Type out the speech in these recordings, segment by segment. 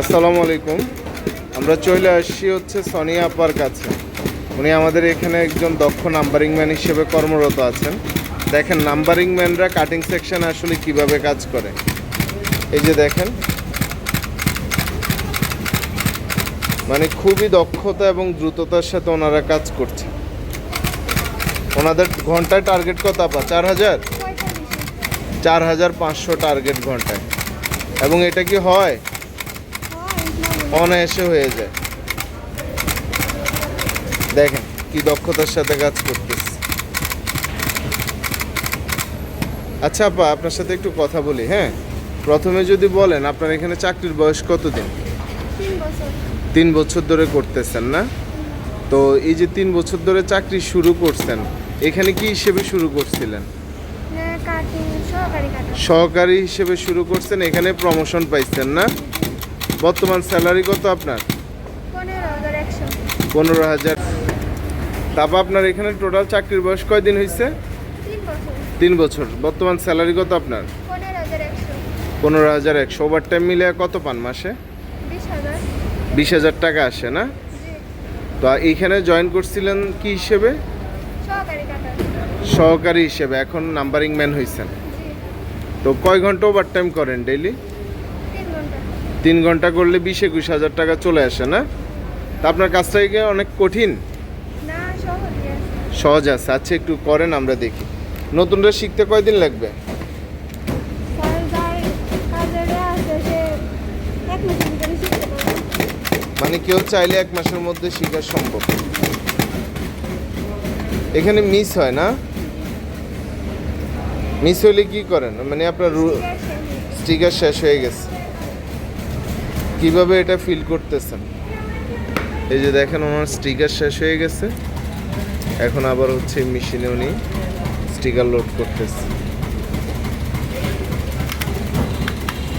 আসসালামু আলাইকুম। আমরা চলে আসছি হচ্ছে সনিয়া আপার কাছে। উনি আমাদের এখানে একজন দক্ষ নাম্বারিং ম্যান হিসেবে কর্মরত আছেন। দেখেন, নাম্বারিং ম্যানরা কাটিং সেকশন আসলে কীভাবে কাজ করে। এই যে দেখেন। মানে খুবই দক্ষতা এবং দ্রুততার সাথে ওনারা কাজ করছে। ওনাদের ঘন্টায় টার্গেট কত আপা? চার হাজার? চার হাজার পাঁচশো টার্গেট ঘন্টায়। এবং এটা কি হয়? অনায়াসে হয়ে যায়। দেখেন কি দক্ষতার সাথে কাজ করতেছে। আচ্ছা আপা আপনার সাথে একটু কথা বলি হ্যাঁ? প্রথমে যদি বলেন আপনার এখানে চাকরির বয়স কতদিন? তিন বছর। তিন বছর ধরে করতেছেন না? তো এই যে তিন বছর ধরে চাকরি শুরু করছেন এখানে কি হিসেবে শুরু করছিলেন? কাটা সহকারী হিসেবে শুরু করছেন এখানে প্রমোশন পাইছেন না? বর্তমান স্যালারি কত আপনার? পনেরো হাজার তারপর আপনার এখানে টোটাল চাকরির বয়স কয়দিন হয়েছে তিন বছর। বর্তমান স্যালারি কত আপনার? পনেরো হাজার একশো। ওভার টাইম মিলে কত পান মাসে? বিশ হাজার। টাকা আসে না? তো এইখানে জয়েন করছিলেন কি হিসেবে? সহকারী হিসেবে। এখন নাম্বারিং ম্যান হয়েছেন তো কয় ঘণ্টা ওভার টাইম করেন ডেইলি তিন ঘণ্টা করলে বিশ একুশ হাজার টাকা চলে আসে না? তা আপনার কাজটা কি অনেক কঠিন? সহজ আছে। আচ্ছা একটু করেন আমরা দেখি। নতুনটা শিখতে কয়দিন লাগবে? মানে কেউ চাইলে এক মাসের মধ্যে শেখা সম্ভব। এখানে মিস হয় না? মিস হলে কি করেন? মানে আপনার স্টিকার শেষ হয়ে গেছে। কীভাবে এটা ফিল করতেছেন? এই যে দেখেন ওনার স্টিকার শেষ হয়ে গেছে। এখন আবার হচ্ছে মেশিনে উনি স্টিকার লোড করতেছে।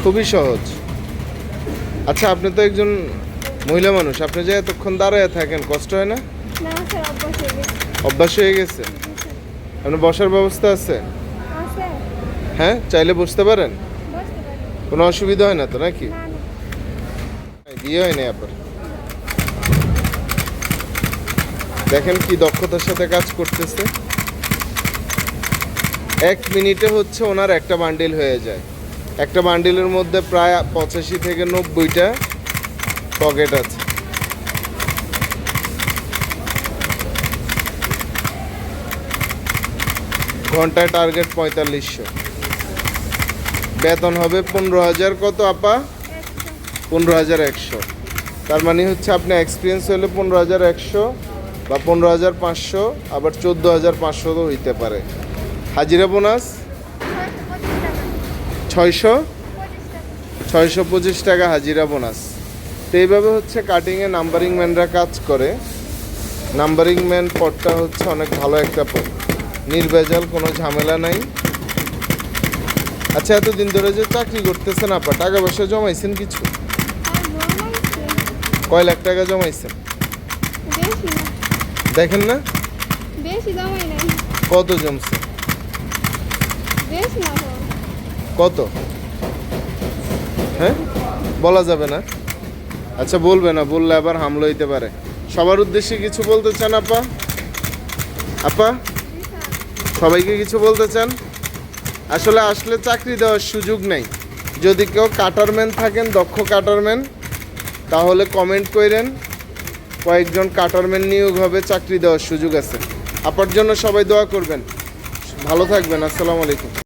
খুবই সহজ। আচ্ছা আপনি তো একজন মহিলা মানুষ আপনি যে এতক্ষণ দাঁড়ায় থাকেন কষ্ট হয় না? অভ্যাস হয়ে গেছে। আপনার বসার ব্যবস্থা আছে? আছে হ্যাঁ চাইলে বসতে পারেন? কোনো অসুবিধা হয় না তো নাকি? বিয়ে আবার। দেখেন কি দক্ষতার সাথে কাজ করতেছে। এক মিনিটে হচ্ছে ওনার একটা বান্ডিল হয়ে যায়। একটা বান্ডিলের মধ্যে প্রায় পঁচাশি থেকে নব্বইটা পকেট আছে। ঘন্টায় টার্গেট পঁয়তাল্লিশশো। বেতন হবে পনেরো হাজার কত আপা? পনেরো হাজার একশো। তার মানে হচ্ছে আপনি এক্সপিরিয়েন্স হলে পনেরো হাজার একশো বা পনেরো হাজার পাঁচশো, আবার চোদ্দ হাজার পাঁচশো হইতে পারে। হাজিরা বোনাস? ছয়শো? ছয়শো পঁচিশ টাকা হাজিরা বোনাস। তো এইভাবে হচ্ছে কাটিংয়ে নাম্বারিং ম্যানরা কাজ করে। নাম্বারিং ম্যান পদটা হচ্ছে অনেক ভালো একটা পদ। নির্ভেজাল, কোনো ঝামেলা নাই। আচ্ছা এতদিন ধরে যে চাকরি করতেছেন আপা, টাকা পয়সা জমাইছেন কিছু? কয় লাখ টাকা জমাইছেন? বেশি না। দেখেন না? বেশি জমাই নাই। কত জমছে? বেশি না কত? হ্যাঁ? বলা যাবে না। আচ্ছা বলবে না বললে আবার হামলা হইতে পারে। সবার উদ্দেশ্যে কিছু বলতে চান আপা? আপা? সবাইকে কিছু বলতে চান? আসলে আসলে চাকরি দেওয়ার সুযোগ নেই। যদি কেউ কাটারম্যান থাকেন দক্ষ কাটারম্যান তাহলে কমেন্ট করেন কয়েকজন কাটারম্যান নিয়োগ হবে, চাকরি দেওয়ার সুযোগ আছে। আপনার জন্য সবাই দোয়া করবেন। ভালো থাকবেন, আসসালামু আলাইকুম।